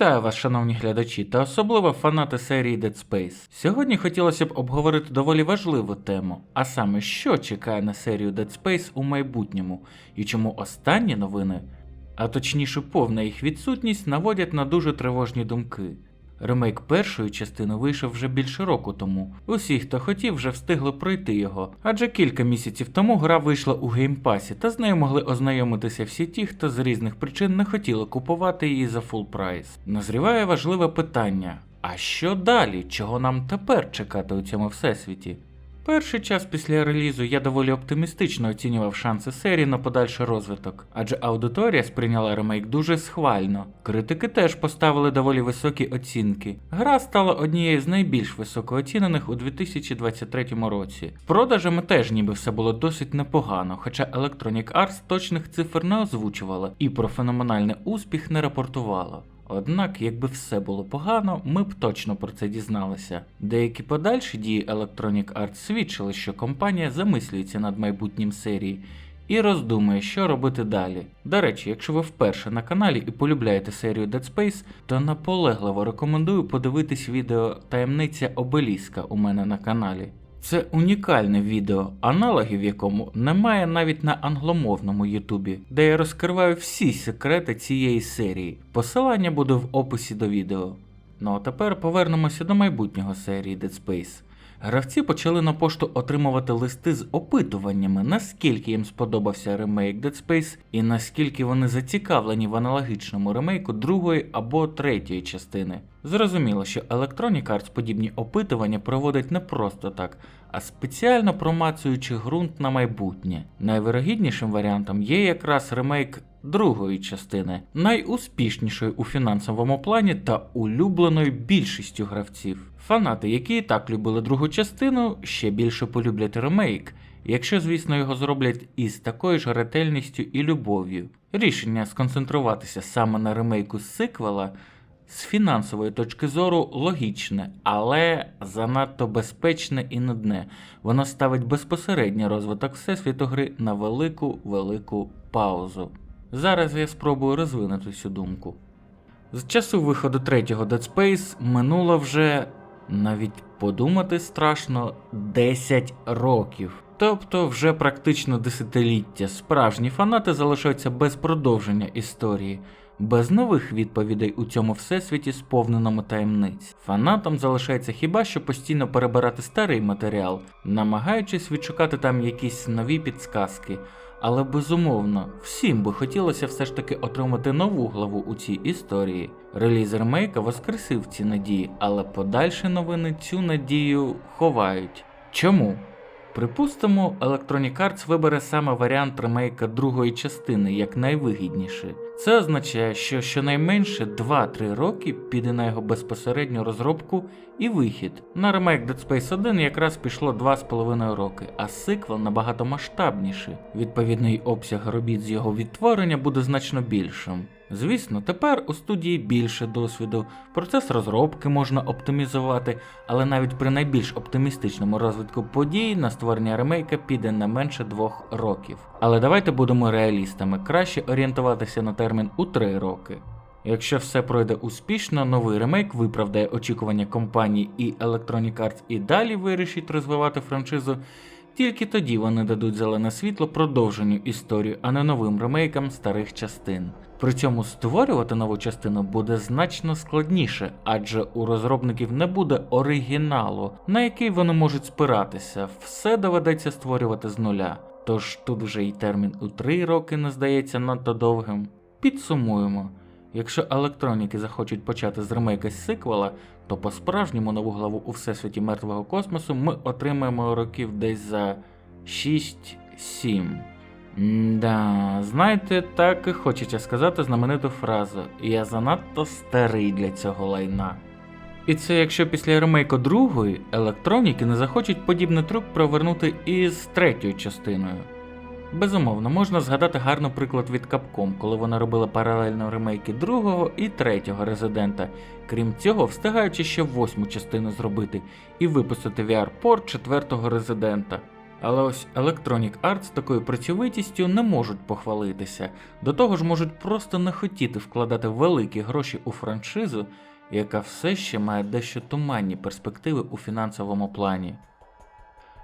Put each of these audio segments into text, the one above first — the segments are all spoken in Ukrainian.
Вітаю вас, шановні глядачі, та особливо фанати серії Dead Space. Сьогодні хотілося б обговорити доволі важливу тему, а саме, що чекає на серію Dead Space у майбутньому, і чому останні новини, а точніше повна їх відсутність, наводять на дуже тривожні думки. Ремейк першої частини вийшов вже більше року тому. Усі, хто хотів, вже встигли пройти його, адже кілька місяців тому гра вийшла у геймпасі, та з нею могли ознайомитися всі ті, хто з різних причин не хотіли купувати її за фул прайс. Назріває важливе питання: а що далі? Чого нам тепер чекати у цьому всесвіті? Перший час після релізу я доволі оптимістично оцінював шанси серії на подальший розвиток, адже аудиторія сприйняла ремейк дуже схвально. Критики теж поставили доволі високі оцінки. Гра стала однією з найбільш високооцінених у 2023 році. Продажами теж ніби все було досить непогано, хоча Electronic Arts точних цифр не озвучувала і про феноменальний успіх не рапортувала. Однак, якби все було погано, ми б точно про це дізналися. Деякі подальші дії Electronic Arts свідчили, що компанія замислюється над майбутнім серії і роздумує, що робити далі. До речі, якщо ви вперше на каналі і полюбляєте серію Dead Space, то наполегливо рекомендую подивитись відео Таємниця Обеліска у мене на каналі. Це унікальне відео, аналогів якому немає навіть на англомовному Ютубі, де я розкриваю всі секрети цієї серії. Посилання буде в описі до відео. Ну а тепер повернемося до майбутнього серії Dead Space. Гравці почали на пошту отримувати листи з опитуваннями, наскільки їм сподобався ремейк Dead Space і наскільки вони зацікавлені в аналогічному ремейку другої або третьої частини. Зрозуміло, що Electronic Arts подібні опитування проводить не просто так, а спеціально промацуючи ґрунт на майбутнє. Найвирогіднішим варіантом є якраз ремейк другої частини, найуспішнішої у фінансовому плані та улюбленою більшістю гравців. Фанати, які і так любили другу частину, ще більше полюблять ремейк, якщо, звісно, його зроблять із такою ж ретельністю і любов'ю. Рішення сконцентруватися саме на ремейку з сиквела з фінансової точки зору логічне, але занадто безпечне і нудне. Воно ставить безпосередній розвиток всесвіту гри на велику велику паузу. Зараз я спробую розвинути цю думку. З часу виходу третього Dead Space минуло вже навіть подумати страшно 10 років. Тобто вже практично десятиліття справжні фанати залишаються без продовження історії, без нових відповідей у цьому всесвіті, сповненому таємниць. Фанатам залишається хіба що постійно перебирати старий матеріал, намагаючись відшукати там якісь нові підсказки. Але безумовно, всім би хотілося все ж таки отримати нову главу у цій історії. Реліз ремейка воскресив ці надії, але подальші новини цю надію ховають. Чому? Припустимо, Electronic Arts вибере саме варіант ремейка другої частини як найвигідніший. Це означає, що щонайменше 2-3 роки піде на його безпосередню розробку і вихід. На ремейк Dead Space 1 якраз пішло 2,5 роки, а сиквел набагато масштабніший. Відповідний обсяг робіт з його відтворення буде значно більшим. Звісно, тепер у студії більше досвіду, процес розробки можна оптимізувати, але навіть при найбільш оптимістичному розвитку подій на створення ремейка піде не менше двох років. Але давайте будемо реалістами, краще орієнтуватися на термін у три роки. Якщо все пройде успішно, новий ремейк виправдає очікування компанії і Electronic Arts і далі вирішить розвивати франшизу. Тільки тоді вони дадуть зелене світло продовженню історії, а не новим ремейкам старих частин. При цьому створювати нову частину буде значно складніше, адже у розробників не буде оригіналу, на який вони можуть спиратися, все доведеться створювати з нуля. Тож тут вже й термін у 3 роки не здається надто довгим. Підсумуємо. Якщо електроніки захочуть почати з ремейка сиквела, то по-справжньому нову главу у всесвіті мертвого космосу ми отримаємо років десь за 6-7. Да, знаєте, так і хочеться сказати знамениту фразу Я занадто старий для цього лайна. І це якщо після ремейку другої електроніки не захочуть подібний трюк провернути із третьою частиною. Безумовно, можна згадати гарний приклад від Capcom, коли вона робила паралельно ремейки другого і третього резидента, крім цього, встигаючи ще восьму частину зробити і випустити VR-порт четвертого резидента. Але ось Electronic Arts такою працьовитістю не можуть похвалитися, до того ж можуть просто не хотіти вкладати великі гроші у франшизу, яка все ще має дещо туманні перспективи у фінансовому плані.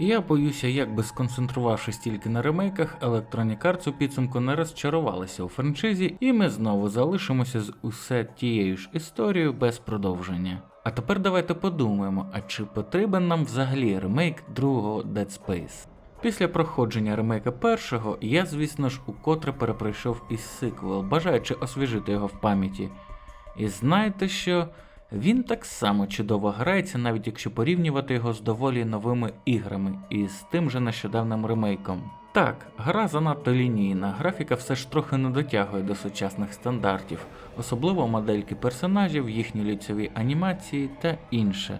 Я боюся, як би сконцентрувавшись тільки на ремейках, Electronic Arts у підсумку не розчарувалися у франшизі, і ми знову залишимося з усе тією ж історією без продовження. А тепер давайте подумаємо, а чи потрібен нам взагалі ремейк другого Dead Space? Після проходження ремейка першого я, звісно ж, укотре перепройшов із сиквел, бажаючи освіжити його в пам'яті. І знаєте що? Він так само чудово грається, навіть якщо порівнювати його з доволі новими іграми і з тим же нещодавним ремейком. Так, гра занадто лінійна, графіка все ж трохи не дотягує до сучасних стандартів, особливо модельки персонажів, їхні лицьові анімації та інше.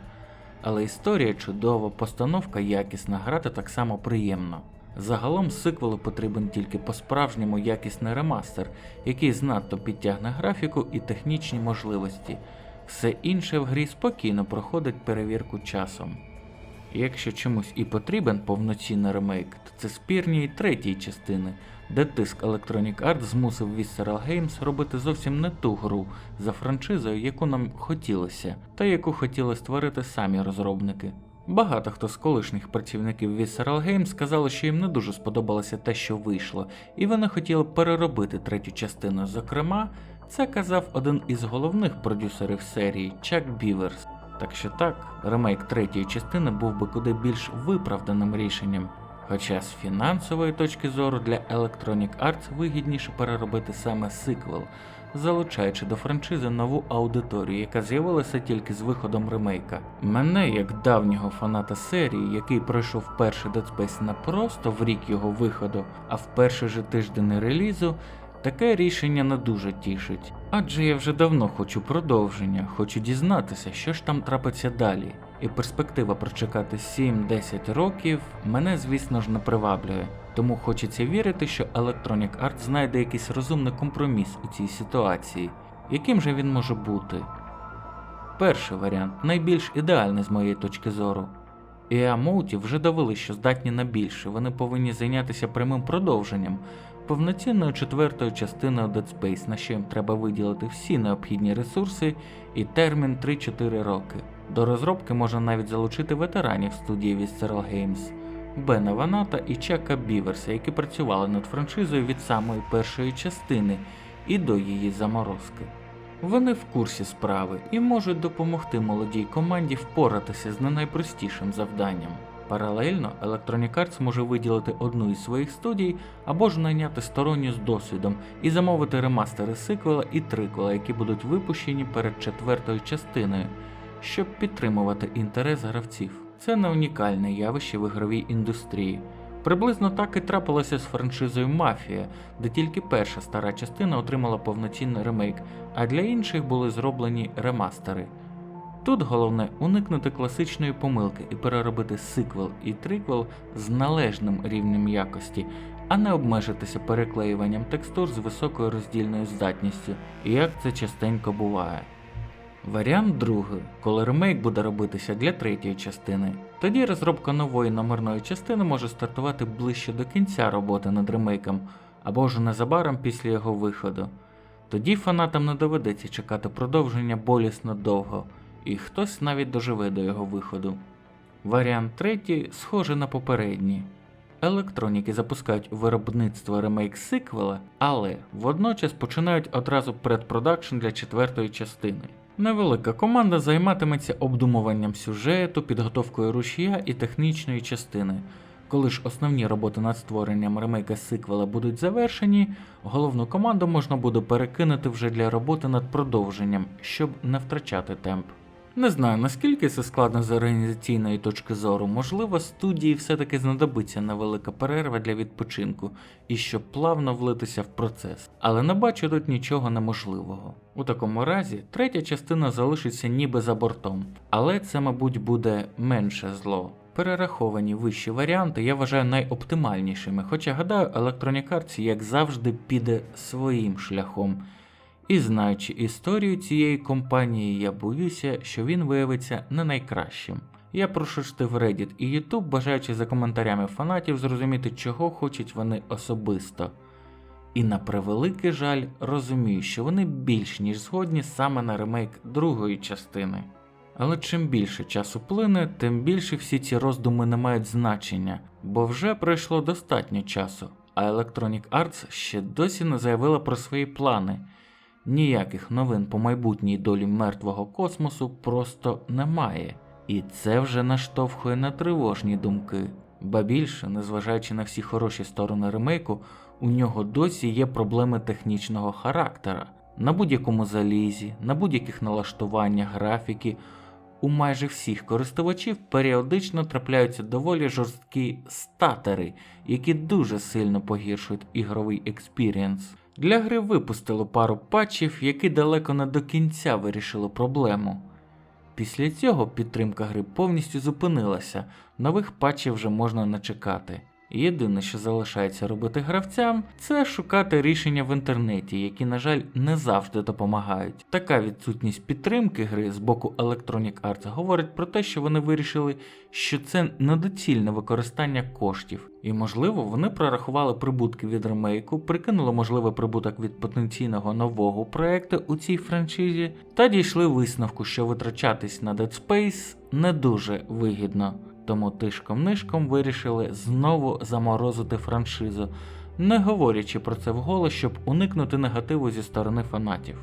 Але історія чудова, постановка якісна, грати так само приємно. Загалом сиквелу потрібен тільки по-справжньому якісний ремастер, який знатно підтягне графіку і технічні можливості. Все інше в грі спокійно проходить перевірку часом. Якщо чомусь і потрібен повноцінний ремейк, то це спірні й третій частини, де тиск Electronic Arts змусив Visceral Games робити зовсім не ту гру за франшизою, яку нам хотілося, та яку хотіли створити самі розробники. Багато хто з колишніх працівників Visceral Games сказали, що їм не дуже сподобалося те, що вийшло, і вони хотіли переробити третю частину. Зокрема, це казав один із головних продюсерів серії Чак Біверс. Так що так, ремейк третьої частини був би куди більш виправданим рішенням. Хоча з фінансової точки зору для Electronic Arts вигідніше переробити саме сиквел, залучаючи до франшизи нову аудиторію, яка з'явилася тільки з виходом ремейка. Мене, як давнього фаната серії, який пройшов перший Dead Space не просто в рік його виходу, а в перший же тиждень релізу, Таке рішення не дуже тішить, адже я вже давно хочу продовження, хочу дізнатися, що ж там трапиться далі. І перспектива прочекати 7-10 років мене, звісно ж, не приваблює, тому хочеться вірити, що Electronic Arts знайде якийсь розумний компроміс у цій ситуації. Яким же він може бути? Перший варіант найбільш ідеальний з моєї точки зору. EA Motive вже довели, що здатні на більше, вони повинні зайнятися прямим продовженням, повноцінною четвертою частиною Dead Space, на що їм треба виділити всі необхідні ресурси і термін 3-4 роки. До розробки можна навіть залучити ветеранів студії Visceral Games, Бена Ваната і Чака Біверса, які працювали над франшизою від самої першої частини і до її заморозки. Вони в курсі справи і можуть допомогти молодій команді впоратися з не найпростішим завданням. Паралельно Electronic Arts може виділити одну із своїх студій або ж найняти сторонню з досвідом і замовити ремастери сиквела і триквела, які будуть випущені перед четвертою частиною, щоб підтримувати інтерес гравців. Це не унікальне явище в ігровій індустрії. Приблизно так і трапилося з франшизою Мафія, де тільки перша стара частина отримала повноцінний ремейк, а для інших були зроблені ремастери. Тут головне уникнути класичної помилки і переробити сиквел і триквел з належним рівнем якості, а не обмежитися переклеюванням текстур з високою роздільною здатністю, як це частенько буває. Варіант другий, коли ремейк буде робитися для третьої частини, тоді розробка нової номерної частини може стартувати ближче до кінця роботи над ремейком або ж незабаром після його виходу. Тоді фанатам не доведеться чекати продовження болісно довго і хтось навіть доживе до його виходу. Варіант третій схожий на попередній. Електроніки запускають виробництво ремейк сиквела, але водночас починають одразу предпродакшн для четвертої частини. Невелика команда займатиметься обдумуванням сюжету, підготовкою рушія і технічної частини. Коли ж основні роботи над створенням ремейка сиквела будуть завершені, головну команду можна буде перекинути вже для роботи над продовженням, щоб не втрачати темп. Не знаю наскільки це складно з організаційної точки зору, можливо, студії все-таки знадобиться невелика перерва для відпочинку і щоб плавно влитися в процес, але не бачу тут нічого неможливого. У такому разі, третя частина залишиться ніби за бортом, але це, мабуть, буде менше зло. Перераховані вищі варіанти я вважаю найоптимальнішими, хоча гадаю, Arts, як завжди, піде своїм шляхом. І знаючи історію цієї компанії, я боюся, що він виявиться не найкращим. Я прошерстив Reddit і YouTube, бажаючи за коментарями фанатів зрозуміти, чого хочуть вони особисто. І на превеликий жаль розумію, що вони більш ніж згодні саме на ремейк другої частини. Але чим більше часу плине, тим більше всі ці роздуми не мають значення, бо вже пройшло достатньо часу, а Electronic Arts ще досі не заявила про свої плани. Ніяких новин по майбутній долі мертвого космосу просто немає. І це вже наштовхує на тривожні думки. Ба більше, незважаючи на всі хороші сторони ремейку, у нього досі є проблеми технічного характера. На будь-якому залізі, на будь-яких налаштуваннях графіки, у майже всіх користувачів періодично трапляються доволі жорсткі статери, які дуже сильно погіршують ігровий експірієнс. Для гри випустило пару патчів, які далеко не до кінця вирішили проблему. Після цього підтримка гри повністю зупинилася, нових патчів вже можна не чекати. Єдине, що залишається робити гравцям, це шукати рішення в інтернеті, які, на жаль, не завжди допомагають. Така відсутність підтримки гри з боку Electronic Arts говорить про те, що вони вирішили, що це недоцільне використання коштів, і, можливо, вони прорахували прибутки від ремейку, прикинули можливий прибуток від потенційного нового проекту у цій франшизі, та дійшли висновку, що витрачатись на Dead Space не дуже вигідно. Тому тишком-нишком вирішили знову заморозити франшизу, не говорячи про це вголос, щоб уникнути негативу зі сторони фанатів.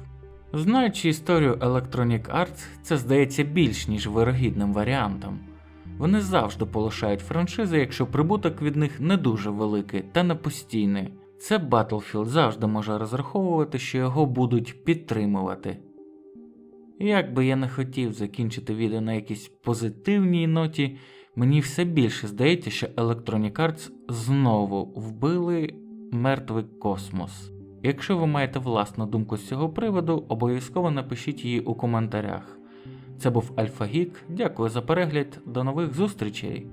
Знаючи історію Electronic Arts, це здається більш ніж вирогідним варіантом. Вони завжди полишають франшизи, якщо прибуток від них не дуже великий та не постійний. Це Battlefield завжди може розраховувати, що його будуть підтримувати. Як би я не хотів закінчити відео на якійсь позитивній ноті, мені все більше здається, що Electronic Arts знову вбили мертвий космос. Якщо ви маєте власну думку з цього приводу, обов'язково напишіть її у коментарях. Це був Альфа Гік. Дякую за перегляд. До нових зустрічей!